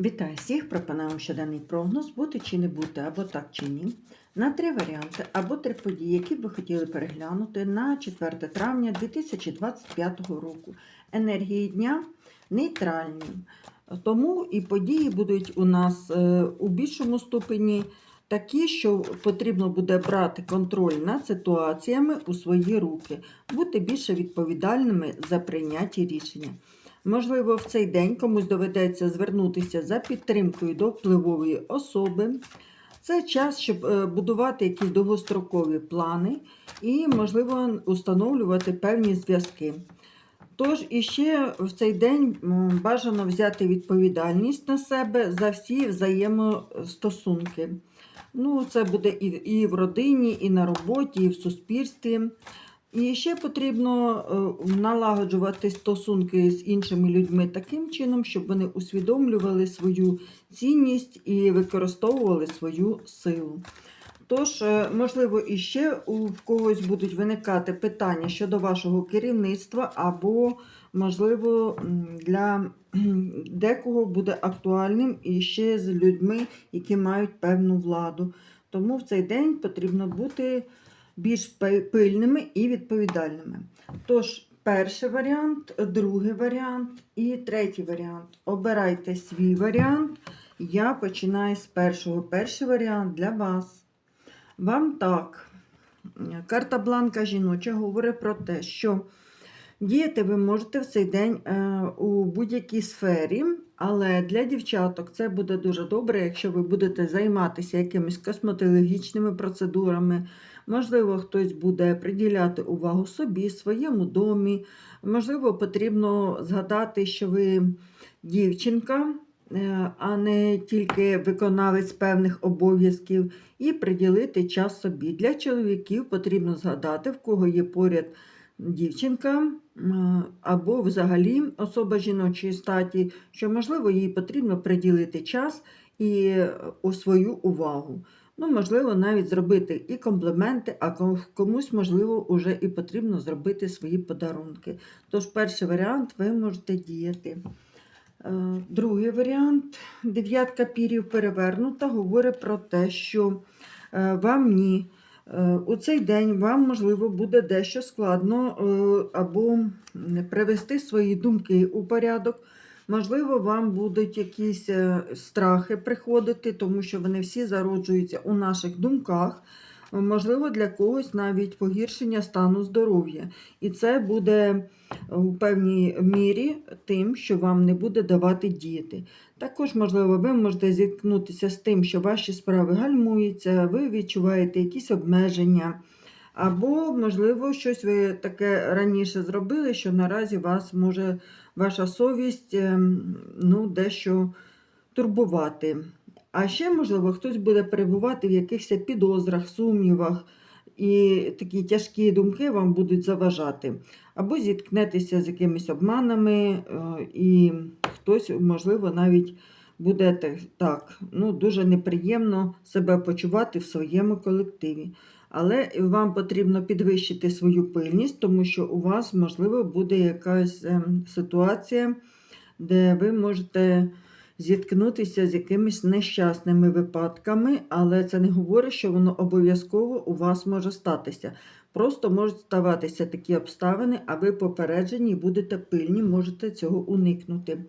Вітаю всіх! Пропонуємо щоденний прогноз бути чи не бути, або так чи ні. На три варіанти або три події, які б ви хотіли переглянути на 4 травня 2025 року. Енергії дня нейтральні. Тому і події будуть у нас е, у більшому ступені такі, що потрібно буде брати контроль над ситуаціями у свої руки, бути більше відповідальними за прийняті рішення. Можливо, в цей день комусь доведеться звернутися за підтримкою до впливової особи. Це час, щоб е, будувати якісь довгострокові плани і, можливо, установлювати певні зв'язки. Тож іще в цей день бажано взяти відповідальність на себе за всі взаємостосунки. Ну, це буде і, і в родині, і на роботі, і в суспільстві. І ще потрібно е, налагоджувати стосунки з іншими людьми таким чином, щоб вони усвідомлювали свою цінність і використовували свою силу. Тож, е, можливо, іще у когось будуть виникати питання щодо вашого керівництва, або, можливо, для декого буде актуальним і ще з людьми, які мають певну владу. Тому в цей день потрібно бути більш пильними і відповідальними. Тож, перший варіант, другий варіант і третій варіант. Обирайте свій варіант. Я починаю з першого. Перший варіант для вас. Вам так. Карта бланка жіноча говорить про те, що діяти ви можете в цей день е, у будь-якій сфері, але для дівчаток це буде дуже добре, якщо ви будете займатися якимись косметологічними процедурами. Можливо, хтось буде приділяти увагу собі, своєму домі. Можливо, потрібно згадати, що ви дівчинка, е, а не тільки виконавець певних обов'язків, і приділити час собі. Для чоловіків потрібно згадати, в кого є поряд дівчинка або взагалі особа жіночої статі, що, можливо, їй потрібно приділити час і е, свою увагу. Ну, можливо, навіть зробити і компліменти, а комусь, можливо, вже і потрібно зробити свої подарунки. Тож, перший варіант ви можете діяти. Е, Другий варіант дев'ятка пірів перевернута, говорить про те, що е, вам ні. Е, У цей день вам, можливо, буде дещо складно е, або привести свої думки у порядок. Можливо, вам будуть якісь е, страхи приходити, тому що вони всі зароджуються у наших думках. Е, Можливо, для когось навіть погіршення стану здоров'я. І це буде у певній мірі тим, що вам не буде давати діяти. Також, можливо, ви можете зіткнутися з тим, що ваші справи гальмуються, ви відчуваєте якісь обмеження. Або, можливо, щось ви таке раніше зробили, що наразі вас може ваша совість ем, ну, дещо турбувати. А ще, можливо, хтось буде перебувати в якихось підозрах, сумнівах, і такі тяжкі думки вам будуть заважати. Або зіткнетеся з якимись обманами, е, і хтось, можливо, навіть буде так, ну, дуже неприємно себе почувати в своєму колективі. Але вам потрібно підвищити свою пильність, тому що у вас, можливо, буде якась ем, ситуація, де ви можете зіткнутися з якимись нещасними випадками, але це не говорить, що воно обов'язково у вас може статися. Просто можуть ставатися такі обставини, а ви попереджені будете пильні, можете цього уникнути.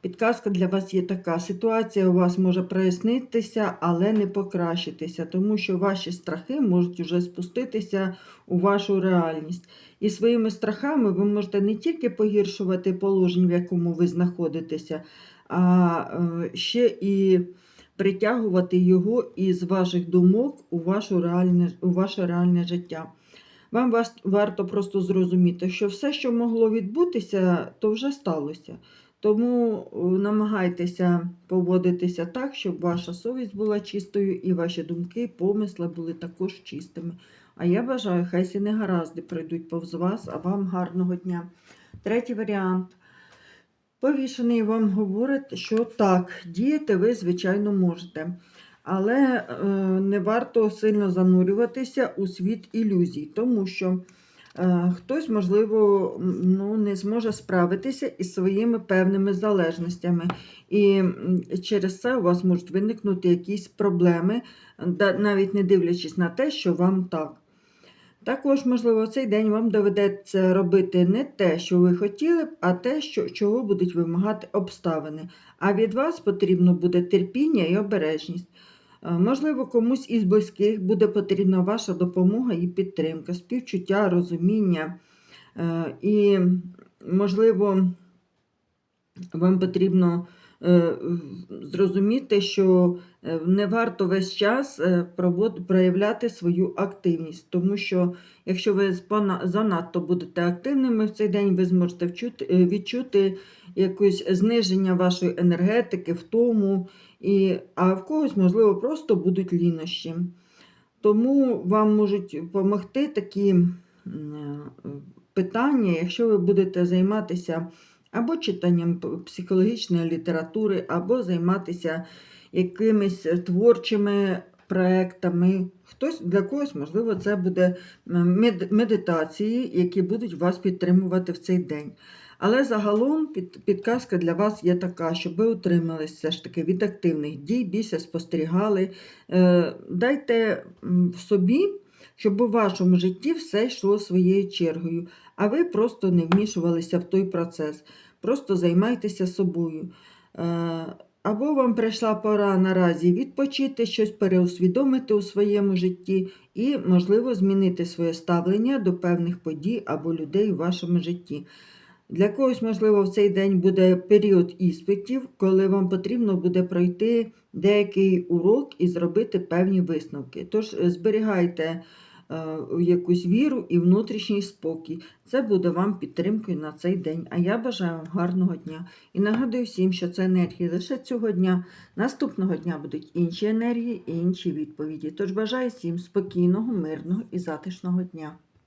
Підказка для вас є така: ситуація у вас може прояснитися, але не покращитися, тому що ваші страхи можуть вже спуститися у вашу реальність. І своїми страхами ви можете не тільки погіршувати положення, в якому ви знаходитеся, а е, ще і притягувати його із ваших думок у, вашу реальне, у ваше реальне життя. Вам варто просто зрозуміти, що все, що могло відбутися, то вже сталося. Тому е, намагайтеся поводитися так, щоб ваша совість була чистою і ваші думки, помисли були також чистими. А я бажаю, хай всі негаразди пройдуть повз вас, а вам гарного дня. Третій варіант. Повішений вам говорить, що так, діяти ви, звичайно, можете. Але е, не варто сильно занурюватися у світ ілюзій, тому що Е, Хтось, можливо, ну, не зможе справитися із своїми певними залежностями. І через це у вас можуть виникнути якісь проблеми, навіть не дивлячись на те, що вам так. Також, можливо, цей день вам доведеться робити не те, що ви хотіли б, а те, що, чого будуть вимагати обставини. А від вас потрібно буде терпіння і обережність. Е, Можливо, комусь із близьких буде потрібна ваша допомога і підтримка, співчуття, розуміння. Е, І, можливо, вам потрібно зрозуміти, що е, не варто весь час е, проявляти свою активність, тому що якщо ви занадто будете активними в цей день, ви зможете е, відчути якесь зниження вашої енергетики, втому, і, а в когось, можливо, просто будуть лінощі. Тому вам можуть допомогти такі е, питання, якщо ви будете займатися або читанням психологічної літератури, або займатися якимись творчими проектами. Хтось для когось, можливо, це буде медитації, які будуть вас підтримувати в цей день. Але загалом під, підказка для вас є така, щоб ви утримались все ж таки від активних дій, більше спостерігали. Е, дайте в собі, щоб у вашому житті все йшло своєю чергою, а ви просто не вмішувалися в той процес. Просто займайтеся собою. Е, Або вам прийшла пора наразі відпочити, щось переусвідомити у своєму житті і, можливо, змінити своє ставлення до певних подій або людей у вашому житті. Для когось, можливо, в цей день буде період іспитів, коли вам потрібно буде пройти деякий урок і зробити певні висновки. Тож е, зберігайте е, якусь віру і внутрішній спокій. Це буде вам підтримкою на цей день. А я бажаю вам гарного дня. І нагадую всім, що це енергії лише цього дня. Наступного дня будуть інші енергії і інші відповіді. Тож бажаю всім спокійного, мирного і затишного дня.